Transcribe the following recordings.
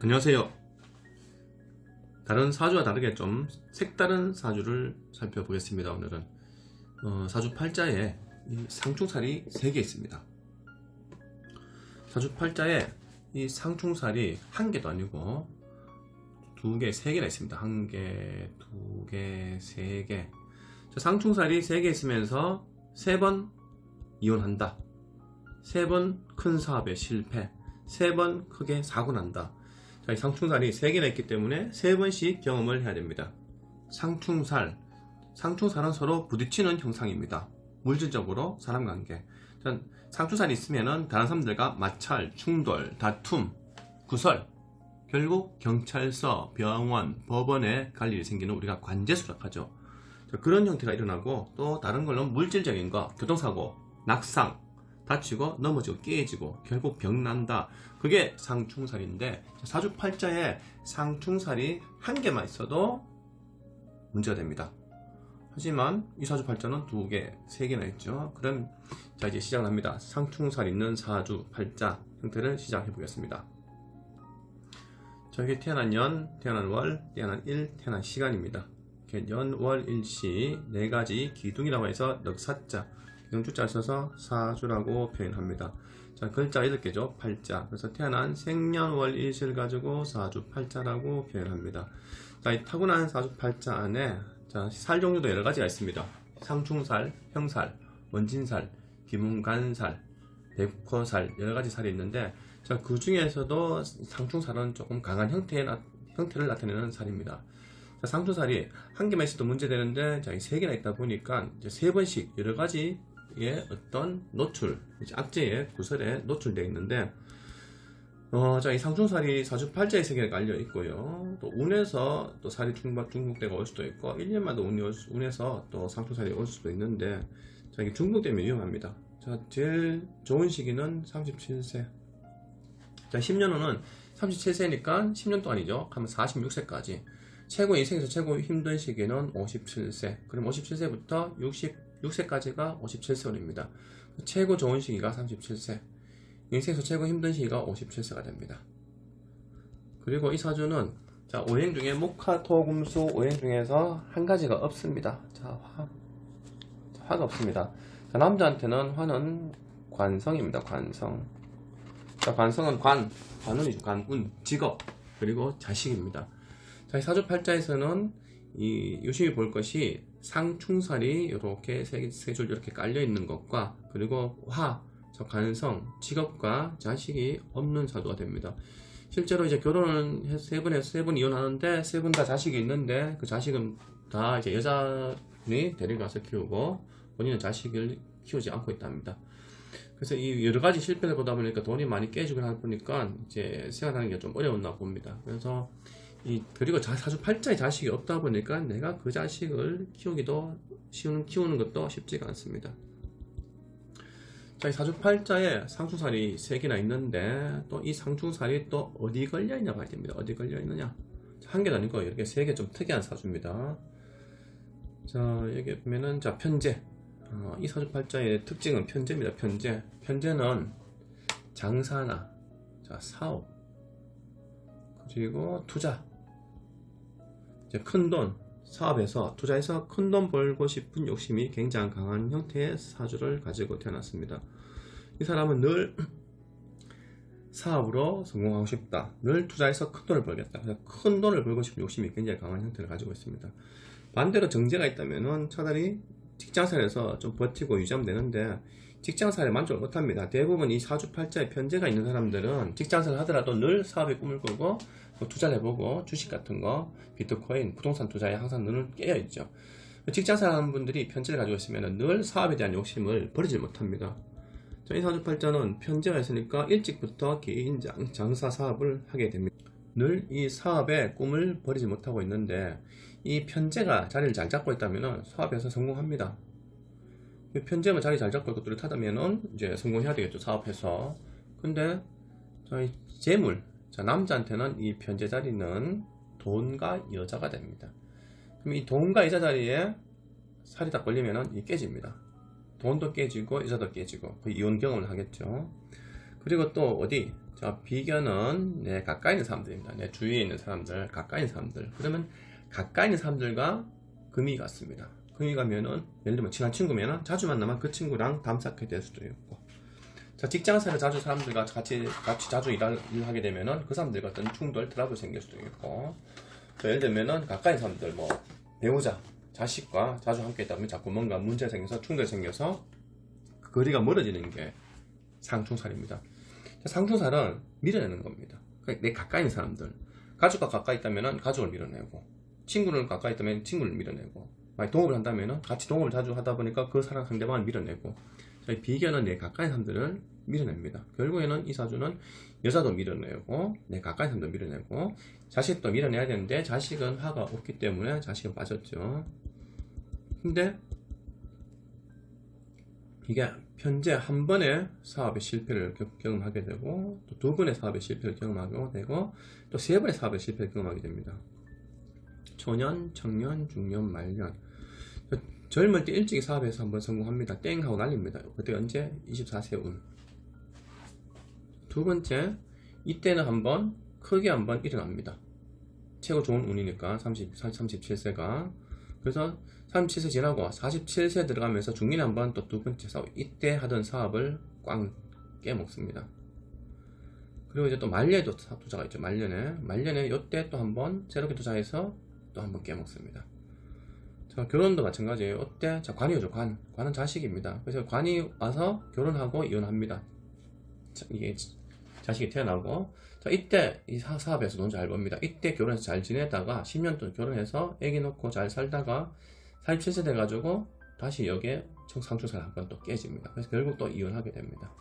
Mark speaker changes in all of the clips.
Speaker 1: 안녕하세요. 다른 사주와 다르게 좀 색다른 사주를 살펴보겠습니다. 오늘은 어, 사주 팔자에 이 상충살이 3개 있습니다. 사주 팔자에 이 상충살이 한 개도 아니고 두 개, 세 개나 있습니다. 한 개, 두 개, 세 개. 저 상충살이 세 개 있으면서 세 번 이혼한다. 세 번 큰 사업에 실패. 세 번 크게 사고 난다. 상충살이 세 개나 있기 때문에 세 번씩 경험을 해야 됩니다. 상충살. 상충살은 서로 부딪히는 형상입니다. 물질적으로 사람 관계. 자, 상충살이 있으면은 다른 사람들과 마찰, 충돌, 다툼, 구설, 결국 경찰서, 병원, 법원에 갈 일이 생기는 우리가 관제수락하죠. 자, 그런 형태가 일어나고 또 다른 걸로 물질적인 거, 교통사고, 낙상, 다치고 넘어지고 깨지고 결국 병난다. 그게 상충살인데 사주팔자에 상충살이 한 개만 있어도 문제가 됩니다. 하지만 이 사주팔자는 두 개, 세 개나 있죠. 그럼 자 이제 시작합니다. 상충살 있는 사주팔자 형태를 시작해 보겠습니다. 저에게 태어난 연, 태어난 월, 태어난 일, 태어난 시간입니다. 연, 월, 일시 네 가지 기둥이라고 해서 넉사자 영주자를 써서 사주라고 표현합니다. 자, 글자 8개죠. 팔자. 그래서 태어난 생년월 일시를 가지고 사주 팔자라고 표현합니다. 자, 이 타고난 사주 팔자 안에 자, 살 종류도 여러 가지가 있습니다. 상충살, 형살, 원진살, 비문간살, 백호살 여러 가지 살이 있는데 자, 그 중에서도 상충살은 조금 강한 형태의 나- 형태를 나타내는 살입니다. 자, 상충살이 한 개만 있어도 문제되는데 자, 이세 개나 있다 보니까 이제 세 번씩 여러 가지 의 어떤 노출, 이제 악재의 구설에 노출되어 있는데 어, 자, 이 상충살이 사주팔자의 세계에 깔려 있고요. 또 운에서 또 살이 중박 중국대가 올 수도 있고 1년마다 운이 올 수- 운에서 또 상충살이 올 수도 있는데 자, 이게 중국되면 위험합니다. 자, 제일 좋은 시기는 37세. 자, 10년 후는 37세니까 10년 동안이죠. 하면 46세까지. 최고 인생에서 최고 힘든 시기는 57세. 그럼 57세부터 66세까지가 57세월입니다. 최고 좋은 시기가 37세. 인생에서 최고 힘든 시기가 57세가 됩니다. 그리고 이 사주는 자, 오행 중에 목화, 토, 금수 오행 중에서 한 가지가 없습니다. 자, 화. 자, 화가 없습니다. 자, 남자한테는 화는 관성입니다. 관성. 자, 관성은 관, 관운이죠. 관운, 직업, 그리고 자식입니다. 자, 이 사주 팔자에서는 이 유심히 볼 것이 상충살이 이렇게 세, 세줄 이렇게 깔려 있는 것과 그리고 화, 저 관성, 직업과 자식이 없는 사주가 됩니다. 실제로 이제 결혼은 세번 해서 세번 이혼하는데 세 분 다 자식이 있는데 그 자식은 다 이제 여자분이 데려가서 키우고 본인은 자식을 키우지 않고 있답니다. 그래서 이 여러 가지 실패를 보다 보니까 돈이 많이 깨지고 하다 보니까 이제 생활하는 게 좀 어려웠나 봅니다. 그래서 이 그리고 자, 사주 팔자에 자식이 없다 보니까 내가 그 자식을 키우기도 키우는 키우는 것도 쉽지가 않습니다. 자, 이 사주 팔자에 상충살이 세 개나 있는데 또 이 상충살이 또 어디 걸려 있냐 봐야 됩니다. 어디 걸려 있느냐? 한 개도 아니고 이렇게 세 개 좀 특이한 사주입니다. 자, 여기 보면은 자 편제. 어, 이 사주 팔자의 특징은 편제입니다. 편제. 편제는 장사나 자, 사업 그리고 투자. 큰 돈, 사업에서 투자해서 큰 돈 벌고 싶은 욕심이 굉장히 강한 형태의 사주를 가지고 태어났습니다. 이 사람은 늘 사업으로 성공하고 싶다. 늘 투자해서 큰 돈을 벌겠다. 큰 돈을 벌고 싶은 욕심이 굉장히 강한 형태를 가지고 있습니다. 반대로 정제가 있다면은 차라리 직장생활에서 좀 버티고 유지하면 되는데 직장생활에 만족을 못합니다. 대부분 이 사주팔자에 편제가 있는 사람들은 직장생활 하더라도 늘 사업의 꿈을 꾸고 뭐 투자를 해보고 주식 같은 거, 비트코인, 부동산 투자에 항상 눈을 깨어 있죠. 직장생활 하는 분들이 편제를 가지고 있으면 늘 사업에 대한 욕심을 버리질 못합니다. 자, 이 사주팔자는 편제가 있으니까 일찍부터 개인 장, 장사 사업을 하게 됩니다. 늘 이 사업의 꿈을 버리지 못하고 있는데 이 편제가 자리를 잘 잡고 있다면 사업에서 성공합니다. 이 편제만 자리 잘 잡고 있고 뚜렷하다면은 이제 성공해야 되겠죠 사업에서. 근데 저희 재물, 자 남자한테는 이 편제 자리는 돈과 여자가 됩니다. 그럼 이 돈과 여자 자리에 살이 딱 걸리면은 이 깨집니다. 돈도 깨지고 여자도 깨지고 그 이혼 경험을 하겠죠. 그리고 또 어디 자, 비견은 내 가까이 있는 사람들입니다. 내 주위에 있는 사람들, 가까이 있는 사람들. 그러면 가까이 있는 사람들과 금이 같습니다. 금이 가면은 예를 들면 친한 친구면은 자주 만나면 그 친구랑 담쌓게 될 수도 있고. 자, 직장에서 자주 사람들과 같이 같이 자주 일할, 일하 게 되면은 그 사람들과 어떤 충돌, 트러블 생길 수도 있고. 또 예를 들면은 가까이 사람들 뭐 배우자, 자식과 자주 함께 있다 보면 자꾸 뭔가 문제 생겨서 충돌 생겨서 그 거리가 멀어지는 게 상충살입니다. 자, 상충살은 밀어내는 겁니다. 그러니까 내 가까이 있는 사람들, 가족과 가까이 있다면 가족을 밀어내고, 친구를 가까이 있다면 친구를 밀어내고, 만약 동업을 한다면 같이 동업을 자주 하다 보니까 그 사람 상대방을 밀어내고, 자, 이 비견은 내 가까이 사람들을 밀어냅니다. 결국에는 이 사주는 여자도 밀어내고, 내 가까이 사람도 밀어내고, 자식도 밀어내야 되는데, 자식은 화가 없기 때문에 자식은 빠졌죠. 근데, 이게 현재 한 번의 사업의 실패를 겪- 경험하게 되고 또 두 번의 사업의 실패를 경험하게 되고 또 세 번의 사업의 실패를 경험하게 됩니다. 초년, 청년, 중년, 말년 젊을 때 일찍이 사업에서 한번 성공합니다. 땡 하고 날립니다. 그때 언제? 24세 운. 두 번째, 이때는 한번 크게 한번 일어납니다. 최고 좋은 운이니까 30, 37세가 그래서 37세 지나고 47세 들어가면서 중년에 한번 또 두 번째 사업 이때 하던 사업을 꽝 깨먹습니다. 그리고 이제 또 말년에도 사- 투자가 있죠. 말년에 말년에 요때 또 한번 새롭게 투자해서 또 한번 깨먹습니다. 자 결혼도 마찬가지예요. 이때 자 관이죠 관 관은 자식입니다. 그래서 관이 와서 결혼하고 이혼합니다. 자, 이게 자식이 태어나고 자 이때 이 사- 사업에서 돈 잘 법니다. 이때 결혼해서 잘 지내다가 10년 동안 결혼해서 애기 놓고 잘 살다가 47세 돼가지고 다시 여기에 청상추살 한 번 또 깨집니다. 그래서 결국 또 이혼하게 됩니다.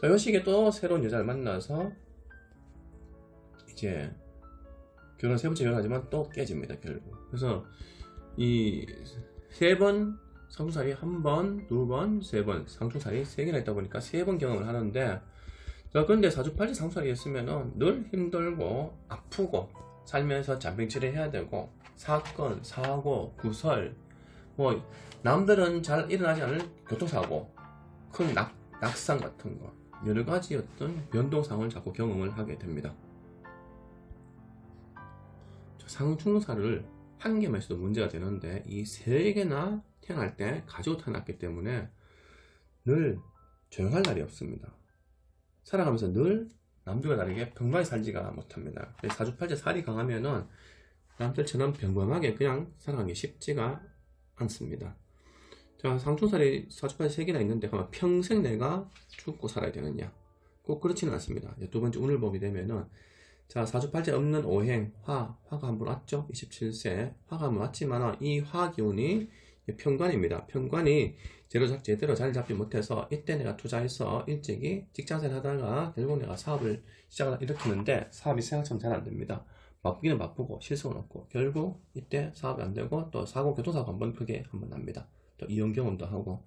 Speaker 1: 자, 요 시기에 또 새로운 여자를 만나서 이제 결혼 세 번째 결혼하지만 또 깨집니다. 결국. 그래서 이 세 번 상충살이 한 번, 두 번, 세 번 상충살이 세 개나 있다 보니까 세 번 경험을 하는데 자, 근데 사주팔지 상살이 있으면은 늘 힘들고 아프고 살면서 잔병치레 해야 되고 사건, 사고, 구설 뭐 남들은 잘 일어나지 않을 교통사고 큰 낙, 낙상 같은 거 여러 가지 어떤 변동상을 자꾸 경험을 하게 됩니다. 저 상충사를 한 개만 있어도 문제가 되는데 이 세 개나 태어날 때 가지고 태어났기 때문에 늘 조용할 날이 없습니다. 살아가면서 늘 남들과 다르게 평범하게 살지가 못합니다. 사주팔자 살이 강하면은 남들처럼 평범하게 그냥 살아가는 게 쉽지가 않습니다. 자, 상충살이 사주팔자 세 개나 있는데 그러면 평생 내가 죽고 살아야 되느냐? 꼭 그렇지는 않습니다. 두 번째 운을 보게 되면은 자, 사주팔자 없는 오행, 화, 화가 한 번 왔죠? 27세. 화가 한 번 왔지만 이 화 기운이 편관입니다. 편관이 제대로, 제대로 자리 잡지 못해서 이때 내가 투자해서 일찍이 직장생활 하다가 결국 내가 사업을 시작을 일으키는데 사업이 생각처럼 잘 안 됩니다. 바쁘기는 바쁘고 실수는 없고 결국 이때 사업이 안 되고 또 사고 교통사고 한 번 크게 한 번 납니다. 또 이혼 경험도 하고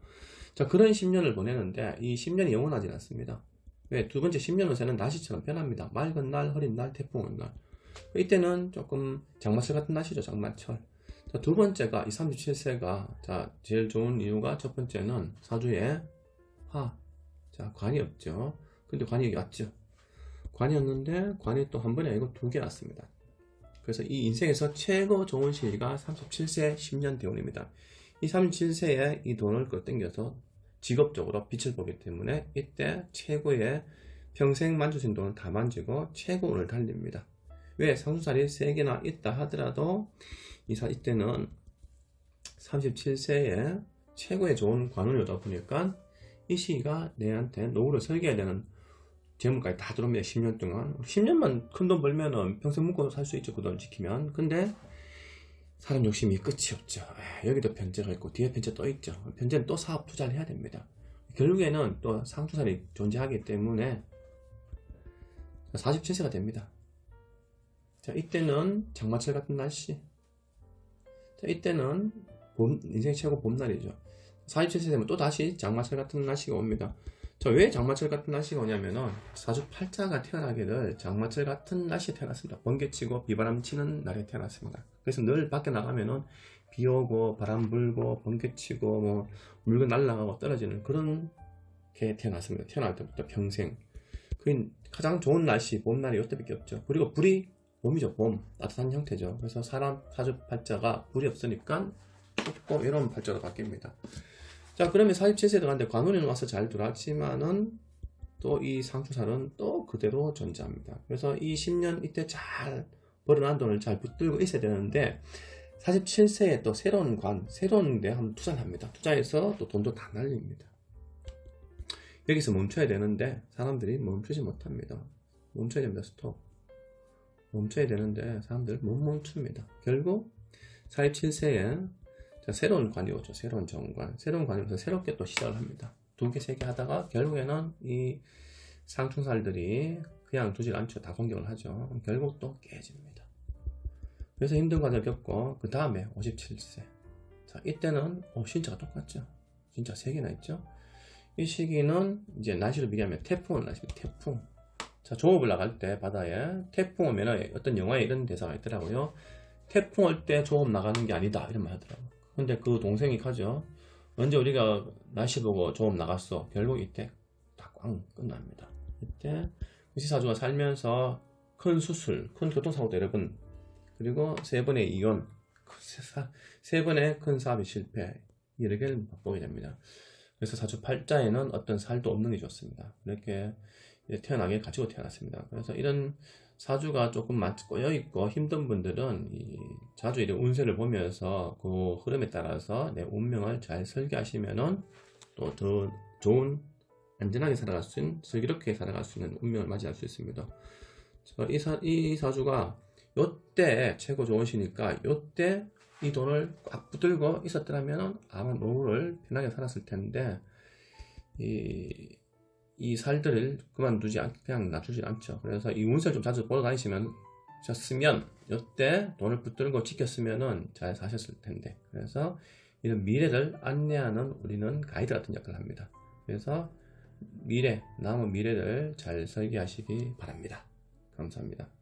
Speaker 1: 자 그런 10년을 보내는데 이 10년이 영원하지 않습니다. 왜? 두 번째 10년 운세는 날씨처럼 변합니다. 맑은 날, 흐린 날, 태풍 온 날. 이때는 조금 장마철 같은 날씨죠. 장마철. 자, 두 번째가 이 37세가 자 제일 좋은 이유가 첫 번째는 사주에 화. 자 관이 없죠. 근데 관이 왔죠. 관이었는데 관이 또 한 번이 아니고 두 개 왔습니다. 그래서 이 인생에서 최고 좋은 시기가 37세 10년 대운입니다. 이 37세에 이 돈을 끌어당겨서 직업적으로 빛을 보기 때문에 이때 최고의 평생 만질 수 있는 돈을 다 만지고 최고 운을 달립니다. 왜 상수살이 3개나 있다 하더라도 이사 이때는 37세에 최고의 좋은 관운이 오다 보니까 이 시기가 내한테 노후를 설계해야 되는 재물까지 다 들어옵니다. 10년 동안 10년만 큰 돈 벌면은 평생 묵고 살 수 있죠. 그 돈 지키면 근데 사람 욕심이 끝이 없죠. 에, 여기도 변제가 있고 뒤에 변제 또 있죠. 변제는 또 사업 투자를 해야 됩니다. 결국에는 또 상투살이 존재하기 때문에 47세가 됩니다. 자, 이때는 장마철 같은 날씨. 자, 이때는 봄, 인생 최고 봄날이죠. 47세 되면 또 다시 장마철 같은 날씨가 옵니다. 자, 왜 장마철 같은 날씨가 오냐면은 사주 팔자가 태어나기를 장마철 같은 날씨에 태어났습니다. 번개치고 비바람 치는 날에 태어났습니다. 그래서 늘 밖에 나가면은 비 오고 바람 불고 번개치고 뭐 물건 날아가고 떨어지는 그런 게 태어났습니다. 태어날 때부터 평생. 그 가장 좋은 날씨 봄날이 이때밖에 없죠. 그리고 불이 봄이죠. 봄 따뜻한 형태죠. 그래서 사람 사주 팔자가 불이 없으니까 춥고 이런 팔자로 바뀝니다. 자 그러면 47세 들어갔는데 관운에는 와서 잘 들어왔지만은 또 이 상추살은 또 그대로 존재합니다. 그래서 이 10년 이때 잘 벌어난 돈을 잘 붙들고 있어야 되는데 47세에 또 새로운 관, 새로운 데 한번 투자를 합니다. 투자해서 또 돈도 다 날립니다. 여기서 멈춰야 되는데 사람들이 멈추지 못합니다. 멈춰야 됩니다. 스톱. 멈춰야 되는데 사람들 못 멈춥니다. 결국 47세에 새로운 관이 오죠. 새로운 정관. 새로운 관이 오서 새롭게 또 시작을 합니다. 두 개, 세 개 하다가 결국에는 이 상충살들이 그냥 두질 않죠. 다 공격을 하죠. 결국 또 깨집니다. 그래서 힘든 과정을 겪고 그 다음에 57세. 자, 이때는 어, 신자가 똑같죠. 진짜 세 개나 있죠. 이 시기는 이제 날씨로 비교하면 태풍을 날씨입니다. 태풍. 자, 조업을 나갈 때 바다에 태풍 오면은 어떤 영화에 이런 대사가 있더라고요. 태풍 올 때 조업 나가는 게 아니다. 이런 말 하더라고요. 근데 그 동생이 가죠. 언제 우리가 날씨 보고 조업 나갔어. 결국 이때 다 꽝 끝납니다. 이때 시사주가 살면서 큰 수술, 큰 교통사고도 여러 번, 그리고 세 번의 이혼, 세, 사- 세 번의 큰 사업의 실패, 여러 개를 맛보게 됩니다. 그래서 사주 팔자에는 어떤 살도 없는 게 좋습니다. 이렇게 태어나게 가지고 태어났습니다. 그래서 이런 사주가 조금 많- 꼬여 있고 힘든 분들은 이 자주 이런 운세를 보면서 그 흐름에 따라서 내 운명을 잘 설계하시면은 또 더 좋은 안전하게 살아갈 수 있는 슬기롭게 살아갈 수 있는 운명을 맞이할 수 있습니다. 자, 이, 사, 이 사주가 요때 최고 좋으시니까 요때 이 돈을 꽉 붙들고 있었더라면 아마 노후를 편하게 살았을 텐데 이, 이 살들을 그만두지 않, 그냥 놔두지 않죠. 그래서 이 운세를 좀 자주 보러 다니시면 셨으면 요때 돈을 붙들고 지켰으면은 잘 사셨을 텐데 그래서 이런 미래를 안내하는 우리는 가이드 같은 역할을 합니다. 그래서 미래 남은 미래를 잘 설계하시기 바랍니다. 감사합니다.